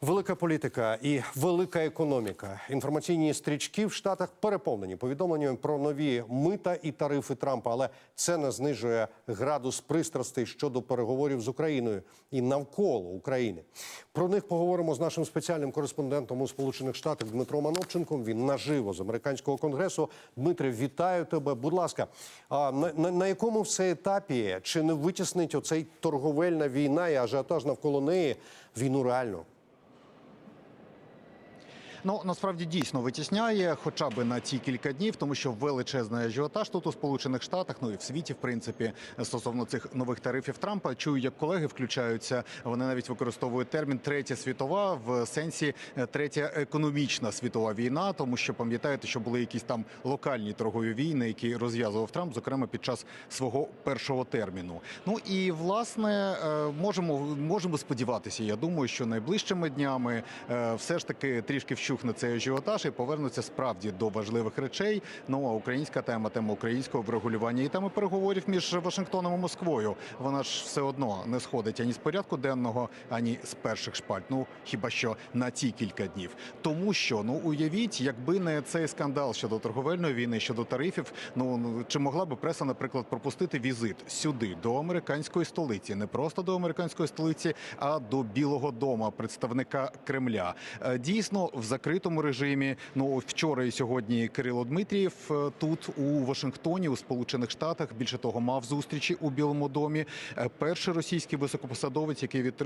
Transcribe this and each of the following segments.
Велика політика і велика економіка. Інформаційні стрічки в Штатах переповнені повідомленнями про нові мита і тарифи Трампа, але це не знижує градус пристрастей щодо переговорів з Україною і навколо України. Про них поговоримо з нашим спеціальним кореспондентом у Сполучених Штатах Дмитром Ановченком. Він наживо з американського конгресу. Дмитре, вітаю тебе. Будь ласка, а на, на, на якому все етапі чи не витіснить оцей торговельна війна і ажіотаж навколо неї війну реальну? Ну насправді дійсно витісняє, хоча б на ці кілька днів, тому що величезний ажіотаж тут у Сполучених Штатах, ну і в світі, в принципі, стосовно цих нових тарифів Трампа. Чую, як колеги включаються. Вони навіть використовують термін третя світова в сенсі е, третя економічна світова війна, тому що пам'ятаєте, що були якісь там локальні торгові війни, які розв'язував Трамп, зокрема під час свого першого терміну. Ну і власне е, можемо можемо сподіватися. Я думаю, що найближчими днями е, все ж таки трішки вщухне цей ажіотаж і повернуться справді до важливих речей. Ну а українська тема, тема українського врегулювання і теми переговорів між Вашингтоном і Москвою. Вона ж все одно не сходить ані з порядку денного, ані з перших шпальт. Ну хіба що на ці кілька днів. Тому що ну уявіть, якби не цей скандал щодо торговельної війни, щодо тарифів. Ну чи могла би преса, наприклад, пропустити візит сюди до американської столиці, не просто до американської столиці, а до Білого Дому, представника Кремля. Е, Дійсно, в закритому режимі. Ну вчора і сьогодні Кирило Дмитрієв е, тут у Вашингтоні, у Сполучених Штатах. Більше того, мав зустрічі у Білому домі. Е, Перший російський високопосадовець, який від-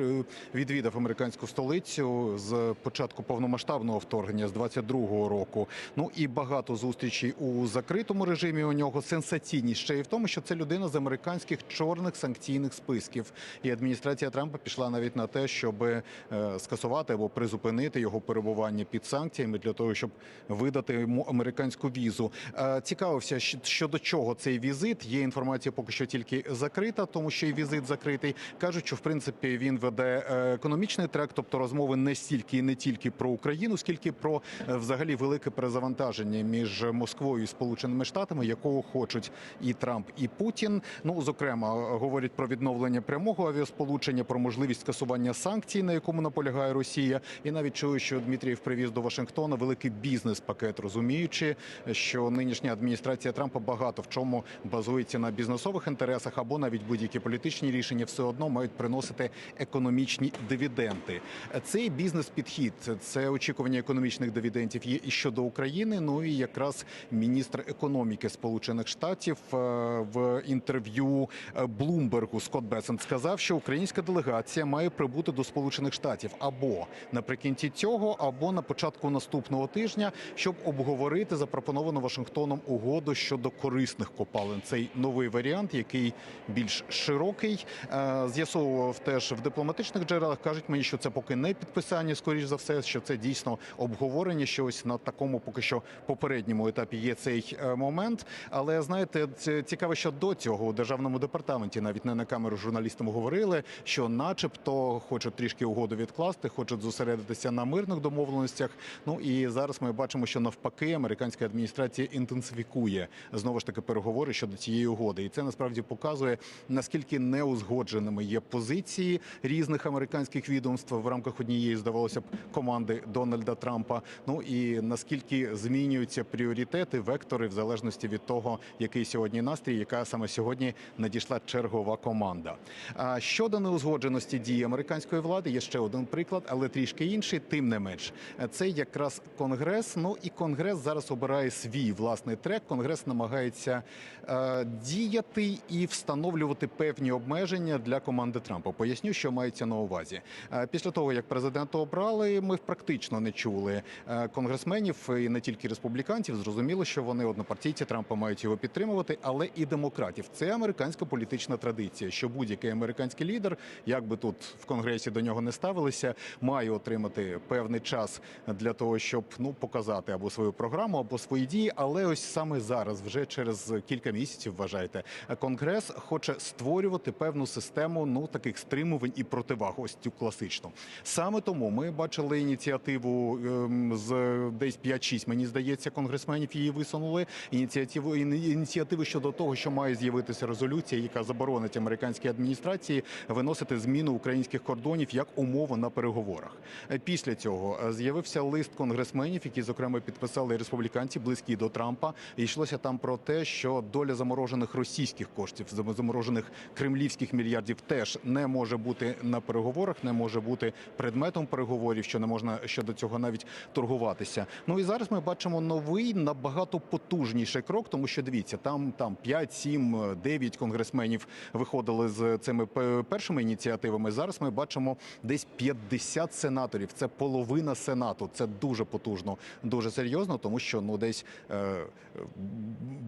відвідав американську столицю з початку повномасштабного вторгнення з 22-го року. Ну і багато зустрічей у закритому режимі. У нього сенсаційність ще й в тому, що це людина з американських чорних санкційних списків. І адміністрація Трампа пішла навіть на те, щоб е, скасувати або призупинити його перебування під санкціями для того, щоб видати йому американську візу. Е, Цікавився щодо чого цей візит. Є інформація поки що тільки закрита, тому що і візит закритий. кажуть, що в принципі він веде е, економічний трек, тобто розмови не стільки і не тільки про Україну, скільки про е, взагалі велике перезавантаження між Москвою і Сполученими Штатами, якого хочуть і Трамп, і Путін. Ну зокрема, говорять про відновлення прямого авіасполучення, про можливість скасування санкцій, на якому наполягає Росія. І навіть чую, що Дмитрієв привіз до Вашингтона великий бізнес-пакет, розуміючи, що нинішня адміністрація Трампа багато в чому базується на бізнесових інтересах або навіть будь-які політичні рішення все одно мають приносити економічні дивіденди. Цей бізнес-підхід, це очікування економічних дивідендів є і щодо України. Ну і якраз міністр економіки Сполучених Штатів е, в інтерв'ю е, Блумбергу Скотт Бесент сказав, що українська делегація має прибути до Сполучених Штатів або наприкінці цього, або на початку наступного тижня, щоб обговорити запропоновану Вашингтоном угоду щодо корисних копалин. Цей новий варіант, який більш широкий, Е, з'ясовував теж в дипломатичних джерелах. кажуть мені, що це поки не підписання, скоріш за все, що це дійсно обговорення. Що ось на такому поки що попередньому етапі є цей е, момент. Але знаєте, цікаво, що до цього у державному департаменті навіть не на камеру журналістам говорили, що, начебто, хочуть трішки угоду відкласти, хочуть зосередитися на мирних домовленостях. Ну і зараз ми бачимо, що навпаки американська адміністрація інтенсифікує знову ж таки переговори щодо цієї угоди, і це насправді показує наскільки неузгодженими є позиції різних американських відомств в рамках однієї, здавалося б, команди Дональда Трампа. Ну і наскільки змінюються пріоритети, вектори в залежності від того, який сьогодні настрій, яка саме сьогодні надійшла чергова команда. А щодо неузгодженості дії американської влади, є ще один приклад, але трішки інший. Тим не менш, це якраз конгрес. Ну і конгрес зараз обирає свій власний трек. Конгрес намагається е, діяти і встановлювати певні обмеження для команди Трампа. Поясню, що мається на увазі. Е, Після того, як президента обрали, ми практично не чули е, конгресменів і не тільки республіканців. Зрозуміло, що вони однопартійці Трампа мають його підтримувати, але і демократів. Це американська політична традиція, що будь-який американський лідер, як би тут в конгресі до нього не ставилися, має отримати певний час для того, щоб ну показати або свою програму, або свої дії. Але ось саме зараз, вже через кілька місяців, вважайте, конгрес хоче створювати певну систему ну таких стримувань і противаг. Ось цю класичну. Саме тому ми бачили ініціативу ем, з десь 5-6, мені здається, конгресменів її висунули. Ініціативу іні- ініціативи щодо того, що має з'явитися резолюція, яка заборонить американській адміністрації виносити зміну українських кордонів як умову на переговорах. Е, Після цього е, з'явився лист конгресменів, які зокрема підписали республіканці, близькі до Трампа. І йшлося там про те, що доля заморожених російських коштів, заморожених кремлівських мільярдів, теж не може бути на переговорах, не може бути предметом переговорів, що не можна щодо цього навіть торгуватися. Ну і зараз ми бачимо новий набагато потужніший крок, тому що дивіться, там там 5, 7, 9 конгресменів виходили з цими першими ініціативами. Зараз ми бачимо десь 50 сенаторів. Це половина сенату. Це дуже потужно, дуже серйозно, тому що ну десь е,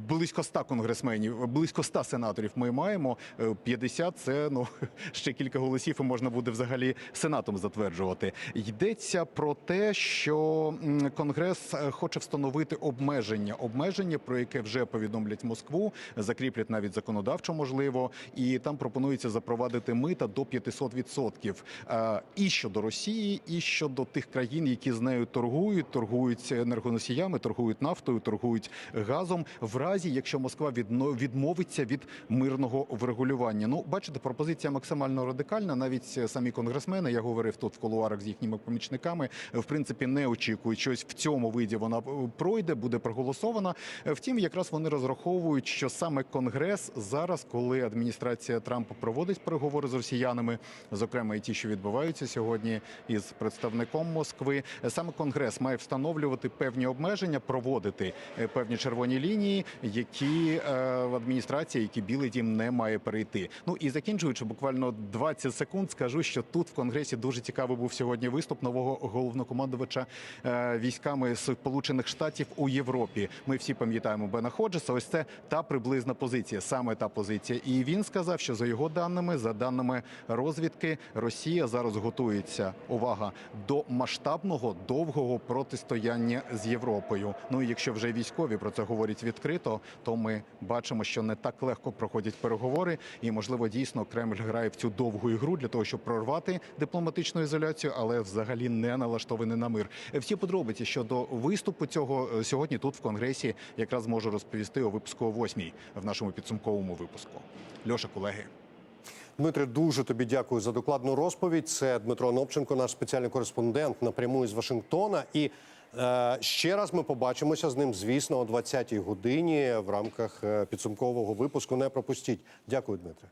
близько 100 конгресменів, близько 100 сенаторів ми маємо. Е, 50 – це ну ще кілька голосів, і можна буде взагалі сенатом затверджувати. Йдеться про те, що конгрес е, хоче встановити обмеження, обмеження, про яке вже повідомлять Москву, закріплять навіть законодавчо, можливо, і там пропонується запровадити мита до 500%. Е, І щодо Росії, і щодо тих країн, які з нею торгують, торгують енергоносіями, торгують нафтою, торгують газом, в разі якщо Москва відмовиться від мирного врегулювання. Ну, бачите, пропозиція максимально радикальна. Навіть самі конгресмени, я говорив тут в кулуарах з їхніми помічниками, в принципі не очікують, що ось в цьому виді вона пройде, буде проголосована. Втім, якраз вони розраховують, що саме конгрес зараз, коли адміністрація Трампа проводить переговори з росіянами, зокрема і ті, що відбуваються сьогодні із представником Москви, саме конгрес має встановлювати певні обмеження, проводити е, певні червоні лінії, які е, в адміністрації, які білий дім не має перейти. Ну і закінчуючи буквально 20 секунд, скажу, що тут в конгресі дуже цікавий був сьогодні виступ нового головнокомандувача е, військами Сполучених Штатів у Європі. Ми всі пам'ятаємо Бена Ходжеса. Ось це та приблизна позиція, саме та позиція. І він сказав, що за його даними, за даними розвідки, Росія зараз готується увага до масштабного довгого протистояння з Європою. Ну і якщо вже військові про це говорять відкрито, то ми бачимо, що не так легко проходять переговори, і можливо дійсно Кремль грає в цю довгу ігру для того, щоб прорвати дипломатичну ізоляцію, але взагалі не налаштований на мир. Всі подробиці щодо виступу цього е, сьогодні тут в конгресі якраз можу розповісти у випуску о восьмій в нашому підсумковому випуску. Льоша, колеги. Дмитре, дуже тобі дякую за докладну розповідь. Це Дмитро Нопченко, наш спеціальний кореспондент напряму із Вашингтона. І е, ще раз ми побачимося з ним, звісно, о 20-й годині в рамках е, підсумкового випуску. Не пропустіть. Дякую, Дмитре.